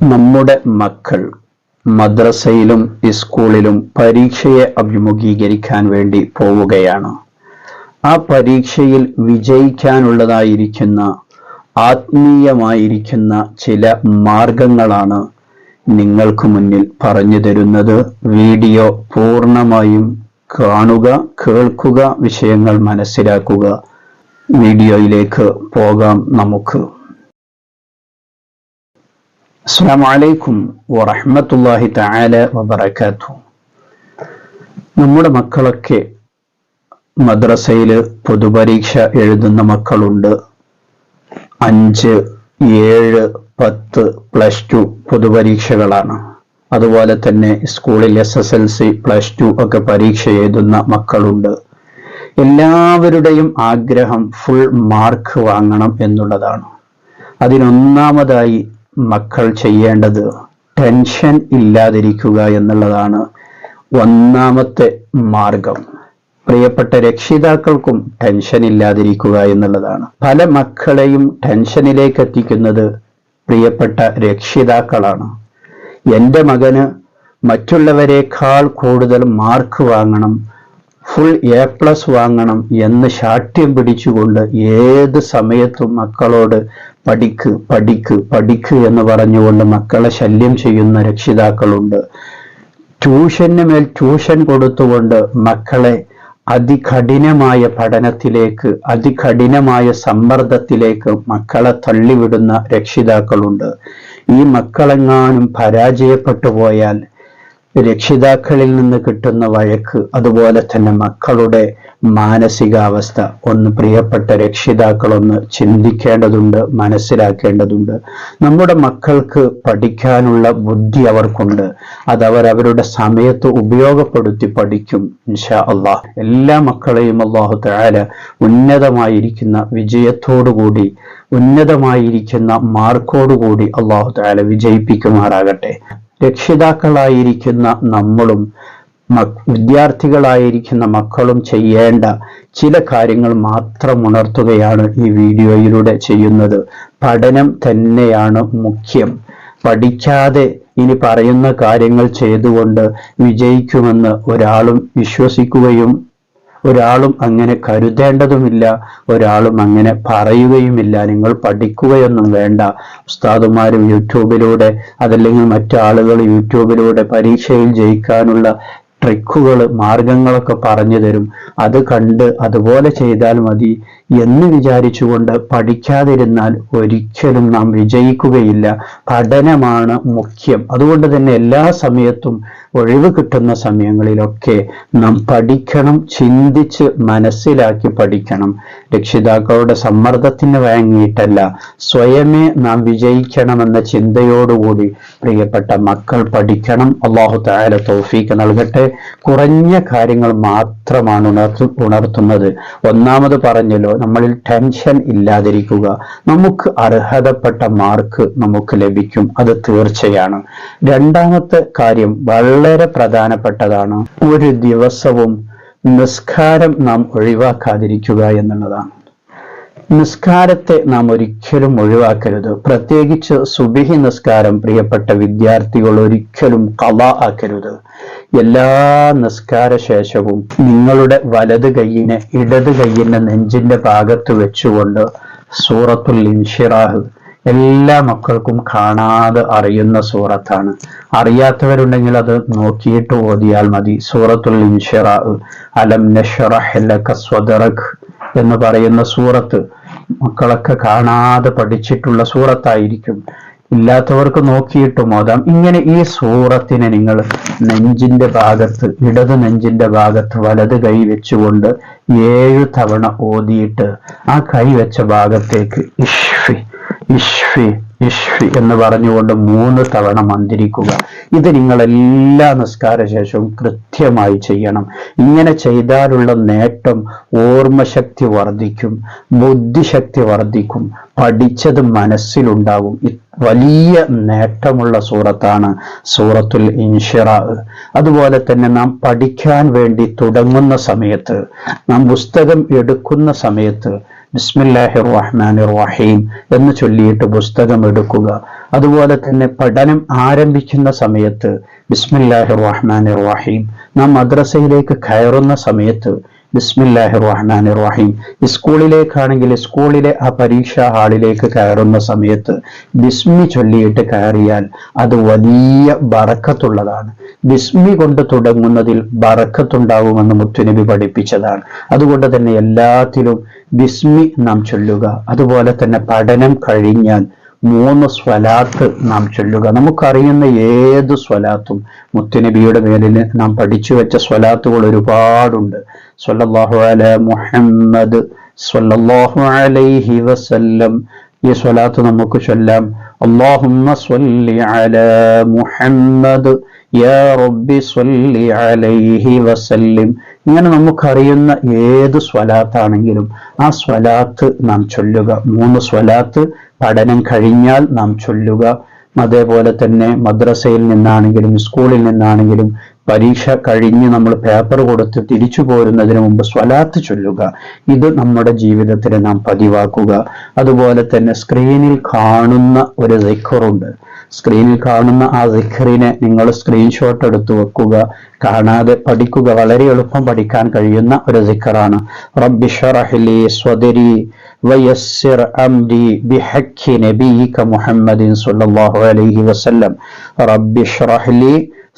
നമ്മുടെ മക്കൾ മദ്രസയിലും സ്കൂളിലും പരീക്ഷയെ അഭിമുഖീകരിക്കാൻ വേണ്ടി പോവുകയാണ്. ആ പരീക്ഷയിൽ വിജയിക്കാനുള്ളതായിരിക്കുന്ന ആത്മീയമായിരിക്കുന്ന ചില മാർഗങ്ങളാണ് നിങ്ങൾക്ക് മുന്നിൽ പറഞ്ഞു തരുന്നത്. വീഡിയോ പൂർണമായും കാണുക കേൾക്കുക വിഷയങ്ങൾ മനസ്സിലാക്കുക. വീഡിയോയിലേക്ക് പോകാം നമുക്ക്. അസ്സാം വലൈക്കും വറഹമത്തല്ലാഹി താല വബറകാതുഹു. നമ്മുടെ മക്കളൊക്കെ മദ്രസയിൽ പൊതുപരീക്ഷ എഴുതുന്ന മക്കളുണ്ട്. അഞ്ച് ഏഴ് പത്ത് പ്ലസ് ടു പൊതുപരീക്ഷകളാണ്. അതുപോലെ തന്നെ സ്കൂളിൽ S S L C plus two ഒക്കെ പരീക്ഷ എഴുതുന്ന മക്കളുണ്ട്. എല്ലാവരുടെയും ആഗ്രഹം ഫുൾ മാർക്ക് വാങ്ങണം എന്നുള്ളതാണ്. അതിനൊന്നാമതായി മക്കൾ ചെയ്യേണ്ടത് ടെൻഷൻ ഇല്ലാതിരിക്കുക എന്നുള്ളതാണ് ഒന്നാമത്തെ മാർഗം. പ്രിയപ്പെട്ട രക്ഷിതാക്കൾക്കും ടെൻഷൻ ഇല്ലാതിരിക്കുക എന്നുള്ളതാണ്. പല മക്കളെയും ടെൻഷനിലേക്ക് എത്തിക്കുന്നത് പ്രിയപ്പെട്ട രക്ഷിതാക്കളാണ്. എന്റെ മകന് മറ്റുള്ളവരെക്കാൾ കൂടുതൽ മാർക്ക് വാങ്ങണം ഫുൾ എ പ്ലസ് വാങ്ങണം എന്ന് ശാഠ്യം പിടിച്ചുകൊണ്ട് ഏത് സമയത്തും മക്കളോട് പഠിക്ക് പഠിക്ക് പഠിക്ക് എന്ന് പറഞ്ഞുകൊണ്ട് മക്കളെ ശല്യം ചെയ്യുന്ന രക്ഷിതാക്കളുണ്ട്. ട്യൂഷന് മേൽ ട്യൂഷൻ കൊടുത്തുകൊണ്ട് മക്കളെ അതികഠിനമായ പഠനത്തിലേക്ക് അതികഠിനമായ സമ്മർദ്ദത്തിലേക്ക് മക്കളെ തള്ളിവിടുന്ന രക്ഷിതാക്കളുണ്ട്. ഈ മക്കളെങ്ങാനും പരാജയപ്പെട്ടു പോയാൽ രക്ഷിതാക്കളിൽ നിന്ന് കിട്ടുന്ന വഴക്ക് അതുപോലെ തന്നെ മക്കളുടെ മാനസികാവസ്ഥ. ഒന്ന് പ്രിയപ്പെട്ട രക്ഷിതാക്കളൊന്ന് ചിന്തിക്കേണ്ടതുണ്ട് മനസ്സിലാക്കേണ്ടതുണ്ട്. നമ്മുടെ മക്കൾക്ക് പഠിക്കാനുള്ള ബുദ്ധി അവർക്കുണ്ട്. അത് അവരുടെ സമയത്ത് ഉപയോഗപ്പെടുത്തി പഠിക്കും ഇൻഷാ അള്ളാഹ് എല്ലാ മക്കളെയും അള്ളാഹു താര ഉന്നതമായിരിക്കുന്ന വിജയത്തോടുകൂടി ഉന്നതമായിരിക്കുന്ന മാർക്കോടുകൂടി അള്ളാഹു താര വിജയിപ്പിക്കുമാറാകട്ടെ. രക്ഷിതാക്കളായിരിക്കുന്ന നമ്മളും വിദ്യാർത്ഥികളായിരിക്കുന്ന മക്കളും ചെയ്യേണ്ട ചില കാര്യങ്ങൾ മാത്രം ഉണർത്തുകയാണ് ഈ വീഡിയോയിലൂടെ ചെയ്യുന്നത്. പഠനം തന്നെയാണ് മുഖ്യം. പഠിക്കാതെ ഇനി പറയുന്ന കാര്യങ്ങൾ ചെയ്തുകൊണ്ട് വിജയിക്കുമെന്ന് ഒരാളും വിശ്വസിക്കുകയും ഒരാളും അങ്ങനെ കരുതേണ്ടതുമില്ല ഒരാളും അങ്ങനെ പറയുകയുമില്ല നിങ്ങൾ പഠിക്കുകയൊന്നും വേണ്ട. ഉസ്താദുമാരും യൂട്യൂബിലൂടെ അതല്ലെങ്കിൽ മറ്റാളുകൾ യൂട്യൂബിലൂടെ പരീക്ഷയിൽ ജയിക്കാനുള്ള ട്രിക്കുകൾ മാർഗങ്ങളൊക്കെ പറഞ്ഞു തരും. അത് കണ്ട് അതുപോലെ ചെയ്താൽ മതി. എന്ന് വിചാരിച്ചുകൊണ്ട് പഠിക്കാതിരുന്നാൽ ഒരിക്കലും നാം വിജയിക്കുകയില്ല. പഠനമാണ് മുഖ്യം. അതുകൊണ്ട് തന്നെ എല്ലാ സമയത്തും ഒഴിവ് കിട്ടുന്ന സമയങ്ങളിലൊക്കെ നാം പഠിക്കണം ചിന്തിച്ച് മനസ്സിലാക്കി പഠിക്കണം. രക്ഷിതാക്കളുടെ സമ്മർദ്ദത്തിന് വഴങ്ങിയിട്ടല്ല സ്വയമേ നാം വിജയിക്കണമെന്ന ചിന്തയോടുകൂടി പ്രിയപ്പെട്ട മക്കൾ പഠിക്കണം. അള്ളാഹു താല തോഫീക്ക് നൽകട്ടെ. കുറഞ്ഞ കാര്യങ്ങൾ മാത്രമാണ് ഉണർത്തു ഉണർത്തുന്നത്. ഒന്നാമത് പറഞ്ഞല്ലോ നമ്മളിൽ ടെൻഷൻ ഇല്ലാതിരിക്കുക. നമുക്ക് അർഹതപ്പെട്ട മാർക്ക് നമുക്ക് ലഭിക്കും. അത് തീർച്ചയാണ്. രണ്ടാമത്തെ കാര്യം വളരെ പ്രധാനപ്പെട്ടതാണ്. ഒരു ദിവസവും നിസ്കാരം നാം ഒഴിവാക്കാതിരിക്കുക എന്നുള്ളതാണ്. നിസ്കാരത്തെ നാം ഒരിക്കലും ഒഴിവാക്കരുത്. പ്രത്യേകിച്ച് സുബിഹി നിസ്കാരം പ്രിയപ്പെട്ട വിദ്യാർത്ഥികൾ ഒരിക്കലും കല ആക്കരുത്. എല്ലാ നിസ്കാര ശേഷവും നിങ്ങളുടെ വലത് കൈയിനെ ഇടത് കൈയിന്റെ നെഞ്ചിന്റെ ഭാഗത്ത് വെച്ചുകൊണ്ട് സൂറത്തുൽ ഇൻഷിറാഹ് എല്ലാ മക്കൾക്കും കാണാതെ അറിയുന്ന സൂറത്താണ്. അറിയാത്തവരുണ്ടെങ്കിൽ അത് നോക്കിയിട്ട് ഓതിയാൽ മതി. സൂറത്തുൽ ഇൻഷിറാഹ്. അലം നഷറഹ് ലക സ്വദറക്. എന്ന് പറയുന്ന സൂറത്ത് മക്കളൊക്കെ കാണാതെ പഠിച്ചിട്ടുള്ള സൂറത്തായിരിക്കും. ഇല്ലാത്തവർക്ക് നോക്കിയിട്ടും ഓതാം. ഇങ്ങനെ ഈ സൂറത്തിനെ നിങ്ങൾ നെഞ്ചിന്റെ ഭാഗത്ത് ഇടത് നെഞ്ചിന്റെ ഭാഗത്ത് വലത് കൈ വെച്ചുകൊണ്ട് ഏഴ് തവണ ഓതിയിട്ട് ആ കൈ വെച്ച ഭാഗത്തേക്ക് ഇഷ്ഫി ഇഷ്ഫി ഇഷ്ഫി എന്ന് പറഞ്ഞുകൊണ്ട് മൂന്ന് തവണ മന്ത്രിക്കുക. ഇത് നിങ്ങൾ എല്ലാ നിസ്കാര ശേഷവും കൃത്യമായി ചെയ്യണം. ഇങ്ങനെ ചെയ്താലുള്ള നേട്ടം ഓർമ്മശക്തി വർദ്ധിക്കും ബുദ്ധിശക്തി വർദ്ധിക്കും പഠിച്ചത് മനസ്സിലുണ്ടാകും വലിയ നേട്ടമുള്ള സൂറത്താണ് സൂറത്തുൽ ഇൻഷിറ. അതുപോലെ തന്നെ നാം പഠിക്കാൻ വേണ്ടി തുടങ്ങുന്ന സമയത്ത് നാം പുസ്തകം എടുക്കുന്ന സമയത്ത് ബിസ്മില്ലാഹിർ റഹ്മാനിർ റഹീം എന്ന് ചൊല്ലിയിട്ട് പുസ്തകം എടുക്കുക അതുപോലെ തന്നെ പഠനം ആരംഭിക്കുന്ന സമയത്ത് ബിസ്മില്ലാഹിർ റഹ്മാനിർ റഹീം നാം മദ്രസയിലേക്ക് കയറുന്ന സമയത്ത് ബിസ്മില്ലാഹിർ റഹ്മാനിർ റഹീം സ്കൂളിലേക്കാണെങ്കിൽ സ്കൂളിലെ ആ പരീക്ഷാ ഹാളിലേക്ക് കയറുന്ന സമയത്ത് ബിസ്മി ചൊല്ലിയിട്ട് കയറിയാൽ അത് വലിയ ബറക്കത്തുള്ളതാണ്. ബിസ്മി കൊണ്ട് തുടങ്ങുന്നതിൽ ബറക്കത്തുണ്ടാവുമെന്ന് മുത്തുനബി പഠിപ്പിച്ചതാണ്. അതുകൊണ്ട് തന്നെ എല്ലാത്തിലും ബിസ്മി നാം ചൊല്ലുക. അതുപോലെ തന്നെ പഠനം കഴിഞ്ഞാൽ മൂന്ന് സ്വലാത്ത് നാം ചൊല്ലുക. നമുക്കറിയുന്ന ഏത് സ്വലാത്തും മുത്തുനബിയുടെ മേലിൽ നാം പഠിച്ചു വെച്ച സ്വലാത്തുകൾ ഒരുപാടുണ്ട്. സ്വല്ലല്ലാഹു അല മുഹമ്മദ് സല്ലല്ലാഹു അലൈഹി വസല്ലം. ഈ സ്വലാത്ത് നമുക്ക് ചൊല്ലാം. അല്ലാഹുമ്മ സ്വല്ലി അല മുഹമ്മദ്. യാ റബ്ബി സ്വല്ലി അലൈഹി വസല്ലിം. ഇങ്ങനെ നമുക്കറിയുന്ന ഏത് സ്വലാത്താണെങ്കിലും ആ സ്വലാത്ത് നാം ചൊല്ലുക. മൂന്ന് സ്വലാത്ത് പഠനം കഴിഞ്ഞാൽ നാം ചൊല്ലുക. അതേപോലെ തന്നെ മദ്രസയിൽ നിന്നാണെങ്കിലും സ്കൂളിൽ നിന്നാണെങ്കിലും പരീക്ഷ കഴിഞ്ഞ് നമ്മൾ പേപ്പർ കൊടുത്ത് തിരിച്ചു പോരുന്നതിന് മുമ്പ് സ്വലാത്ത് ചൊല്ലുക. ഇത് നമ്മുടെ ജീവിതത്തിൽ നാം പതിവാക്കുക. അതുപോലെ തന്നെ സ്ക്രീനിൽ കാണുന്ന ഒരു സിഖറുണ്ട് സ്ക്രീനിൽ കാണുന്ന ആ സിഖറിനെ നിങ്ങൾ സ്ക്രീൻഷോട്ട് എടുത്തു വെക്കുക. കാണാതെ പഠിക്കുക. വളരെ എളുപ്പം പഠിക്കാൻ കഴിയുന്ന ഒരു സിഖറാണ് റബ്ബിഷറഹ്ലി മുഹമ്മദിൻ അലൈഹി വസല്ലം റബ്ബിഷറഹ്ലി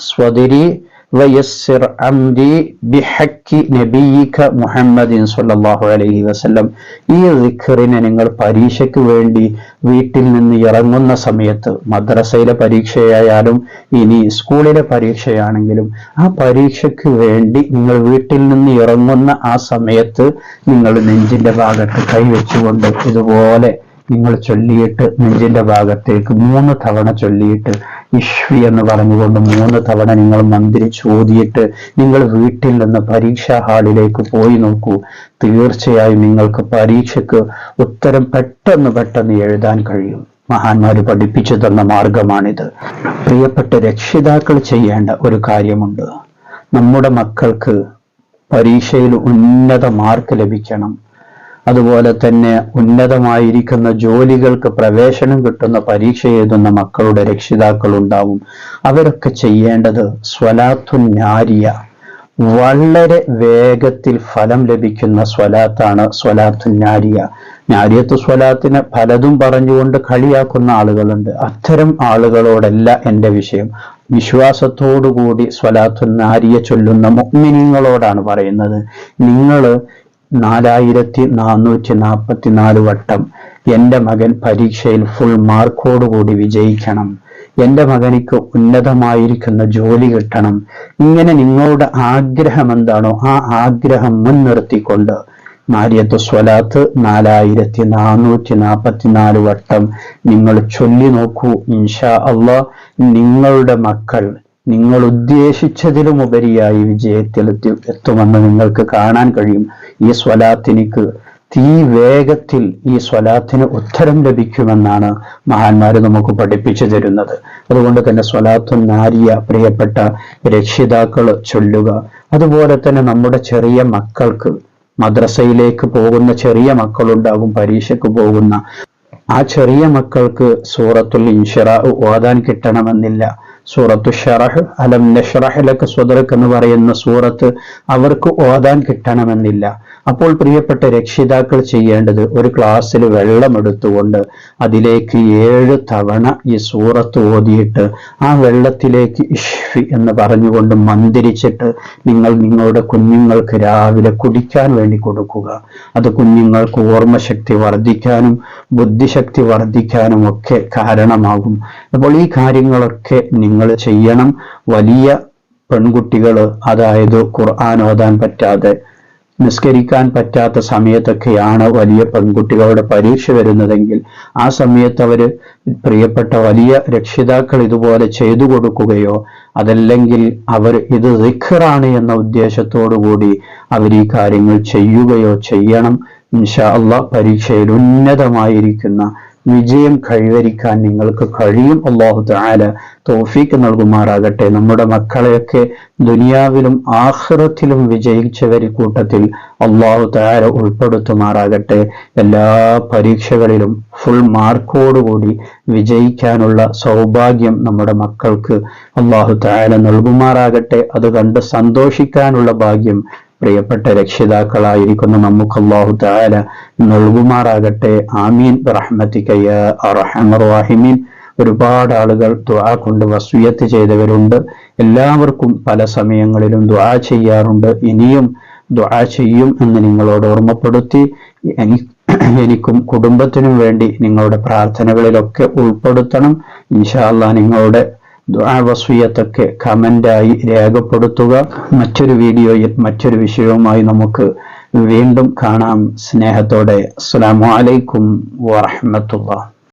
സ്വദരി വയസ്സിർ അംരി ബിഹക്കി നബിയിക മുഹമ്മദിൻ സല്ലല്ലാഹു അലൈഹി വസല്ലം. ഈ ദിഖറിനെ നിങ്ങൾ പരീക്ഷയ്ക്ക് വേണ്ടി വീട്ടിൽ നിന്ന് ഇറങ്ങുന്ന സമയത്ത് മദ്രസയിലെ പരീക്ഷയായാലും ഇനി സ്കൂളിലെ പരീക്ഷയാണെങ്കിലും ആ പരീക്ഷയ്ക്ക് വേണ്ടി നിങ്ങൾ വീട്ടിൽ നിന്ന് ഇറങ്ങുന്ന ആ സമയത്ത് നിങ്ങൾ നെഞ്ചിന്റെ ഭാഗത്ത് കൈവച്ചുകൊണ്ട് ഇതുപോലെ നിങ്ങൾ ചൊല്ലിയിട്ട് നെഞ്ചിന്റെ ഭാഗത്തേക്ക് മൂന്ന് തവണ ചൊല്ലിയിട്ട് ഇഷ്വി എന്ന് പറഞ്ഞുകൊണ്ട് മൂന്ന് തവണ നിങ്ങൾ മന്ത്രി ചോദിയിട്ട് നിങ്ങൾ വീട്ടിൽ നിന്ന് പരീക്ഷാ ഹാളിലേക്ക് പോയി നോക്കൂ. തീർച്ചയായും നിങ്ങൾക്ക് പരീക്ഷയ്ക്ക് ഉത്തരം പെട്ടെന്ന് പെട്ടെന്ന് എഴുതാൻ കഴിയും. മഹാന്മാര് പഠിപ്പിച്ചു തന്ന മാർഗമാണിത്. പ്രിയപ്പെട്ട രക്ഷിതാക്കൾ ചെയ്യേണ്ട ഒരു കാര്യമുണ്ട്. നമ്മുടെ മക്കൾക്ക് പരീക്ഷയിൽ ഉന്നത മാർക്ക് ലഭിക്കണം. അതുപോലെ തന്നെ ഉന്നതമായിരിക്കുന്ന ജോലികൾക്ക് പ്രവേശനം കിട്ടുന്ന പരീക്ഷ എഴുതുന്ന മക്കളുടെ രക്ഷിതാക്കൾ ഉണ്ടാവും അവരൊക്കെ ചെയ്യേണ്ടത് സ്വലാത്തു നാരിയ. വളരെ വേഗത്തിൽ ഫലം ലഭിക്കുന്ന സ്വലാത്താണ് സ്വലാത്തു നാരിയ. നാരിയത്ത് സ്വലാത്തിന് പലതും പറഞ്ഞുകൊണ്ട് കളിയാക്കുന്ന ആളുകളുണ്ട്. അത്തരം ആളുകളോടല്ല എന്റെ വിഷയം. വിശ്വാസത്തോടുകൂടി സ്വലാത്തു നാരിയ ചൊല്ലുന്ന മുഗ്മിനിങ്ങളോടാണ് പറയുന്നത്. നിങ്ങൾ നാലായിരത്തി നാനൂറ്റി നാൽപ്പത്തി നാല് വട്ടം എന്റെ മകൻ പരീക്ഷയിൽ ഫുൾ മാർക്കോടുകൂടി വിജയിക്കണം. എന്റെ മകനിക്ക് ഉന്നതമായിരിക്കുന്ന ജോലി കിട്ടണം. ഇങ്ങനെ നിങ്ങളുടെ ആഗ്രഹം എന്താണോ ആ ആഗ്രഹം മുൻനിർത്തിക്കൊണ്ട് മാര്യത്ത് സ്വലാത്ത് നാലായിരത്തി നാനൂറ്റി നാൽപ്പത്തിനാല് വട്ടം നിങ്ങൾ ചൊല്ലി നോക്കൂ. ഇൻഷാ അള്ളാ നിങ്ങളുടെ മക്കൾ നിങ്ങൾ ഉദ്ദേശിച്ചതിലും ഉപരിയായി വിജയത്തിൽ എത്തി എത്തുമെന്ന് നിങ്ങൾക്ക് കാണാൻ കഴിയും. ഈ സ്വലാത്തിനിക്ക് തീ വേഗത്തിൽ ഈ സ്വലാത്തിന് ഉത്തരം ലഭിക്കുമെന്നാണ് മഹാന്മാർ നമുക്ക് പഠിപ്പിച്ചു തരുന്നത്. അതുകൊണ്ട് തന്നെ സ്വലാത്തു നാരിയ പ്രിയപ്പെട്ട രക്ഷിതാക്കൾ ചൊല്ലുക. അതുപോലെ തന്നെ നമ്മുടെ ചെറിയ മക്കൾക്ക് മദ്രസയിലേക്ക് പോകുന്ന ചെറിയ മക്കളുണ്ടാകും പരീക്ഷയ്ക്ക് പോകുന്ന ആ ചെറിയ മക്കൾക്ക് സൂറത്തുൽ ഇൻഷിറ ഓതാൻ കിട്ടണമെന്നില്ല. സൂറത്തു ഷറഹ് അലം നഷ്റഹ് സ്വദർക്ക് എന്ന് പറയുന്ന സൂറത്ത് അവർക്ക് ഓതാൻ കിട്ടണമെന്നില്ല. അപ്പോൾ പ്രിയപ്പെട്ട രക്ഷിതാക്കൾ ചെയ്യേണ്ടത് ഒരു ക്ലാസ്സിൽ വെള്ളം എടുത്തുകൊണ്ട് അതിലേക്ക് ഏഴ് തവണ ഈ സൂറത്ത് ഓതിയിട്ട് ആ വെള്ളത്തിലേക്ക് ഇഷ്ഫി എന്ന് പറഞ്ഞുകൊണ്ട് മന്ദിരിച്ചിട്ട് നിങ്ങൾ നിങ്ങളുടെ കുഞ്ഞുങ്ങൾക്ക് രാവിലെ കുടിക്കാൻ വേണ്ടി കൊടുക്കുക. അത് കുഞ്ഞുങ്ങൾക്ക് ഓർമ്മശക്തി വർദ്ധിക്കാനും ബുദ്ധിശക്തി വർദ്ധിക്കാനും ഒക്കെ കാരണമാകും. അപ്പോൾ ഈ കാര്യങ്ങളൊക്കെ നിങ്ങൾ ചെയ്യണം. വലിയ പെൺകുട്ടികൾ അതായത് ഖുർആൻ ഓതാൻ പറ്റാതെ നിസ്കരിക്കാൻ പറ്റാത്ത സമയത്തൊക്കെയാണ് വലിയ പെൺകുട്ടികളുടെ പരീക്ഷ വരുന്നതെങ്കിൽ ആ സമയത്ത് അവർ പ്രിയപ്പെട്ട വലിയ രക്ഷിതാക്കൾ ഇതുപോലെ ചെയ്തു കൊടുക്കുകയോ അതല്ലെങ്കിൽ അവർ ഇത് റിഖറാണ് എന്ന ഉദ്ദേശത്തോടു കൂടി അവർ ഈ കാര്യങ്ങൾ ചെയ്യുകയോ ചെയ്യണം. ഇൻഷാ അള്ള പരീക്ഷയിൽ ഉന്നതമായിരിക്കുന്ന വിജയം കൈവരിക്കാൻ നിങ്ങൾക്ക് കഴിയും. അള്ളാഹു താല തോഫീക്ക് നൽകുമാറാകട്ടെ. നമ്മുടെ മക്കളെയൊക്കെ ദുനിയാവിലും ആഹ്റത്തിലും വിജയിച്ചവരി കൂട്ടത്തിൽ അള്ളാഹു താര ഉൾപ്പെടുത്തുമാറാകട്ടെ. എല്ലാ പരീക്ഷകളിലും ഫുൾ മാർക്കോടുകൂടി വിജയിക്കാനുള്ള സൗഭാഗ്യം നമ്മുടെ മക്കൾക്ക് അള്ളാഹു താര നൽകുമാറാകട്ടെ. അത് കണ്ട് സന്തോഷിക്കാനുള്ള ഭാഗ്യം പ്രിയപ്പെട്ട രക്ഷിതാക്കളായിരിക്കുന്ന നമുക്ക് അള്ളാഹു താല നൽകുമാറാകട്ടെ. ആമീൻ. റഹ്മത്തിക്കയ്യ റഹമർവാഹിമീൻ ഒരുപാട് ആളുകൾ ദ്വാ കൊണ്ട് വസ്വിയത്ത് ചെയ്തവരുണ്ട്. എല്ലാവർക്കും പല സമയങ്ങളിലും ദ്വാ ചെയ്യാറുണ്ട്. ഇനിയും ദ്വാ ചെയ്യും എന്ന് നിങ്ങളോട് ഓർമ്മപ്പെടുത്തി എനിക്കും കുടുംബത്തിനും വേണ്ടി നിങ്ങളുടെ പ്രാർത്ഥനകളിലൊക്കെ ഉൾപ്പെടുത്തണം. ഇൻഷാല്ല നിങ്ങളുടെ വസ്വിയത്തൊക്കെ കമന്റായി രേഖപ്പെടുത്തുക. മറ്റൊരു വീഡിയോയിൽ മറ്റൊരു വിഷയവുമായി നമുക്ക് വീണ്ടും കാണാം. സ്നേഹത്തോടെ. അസ്സാം വലൈക്കും വാഹമത്തുള്ള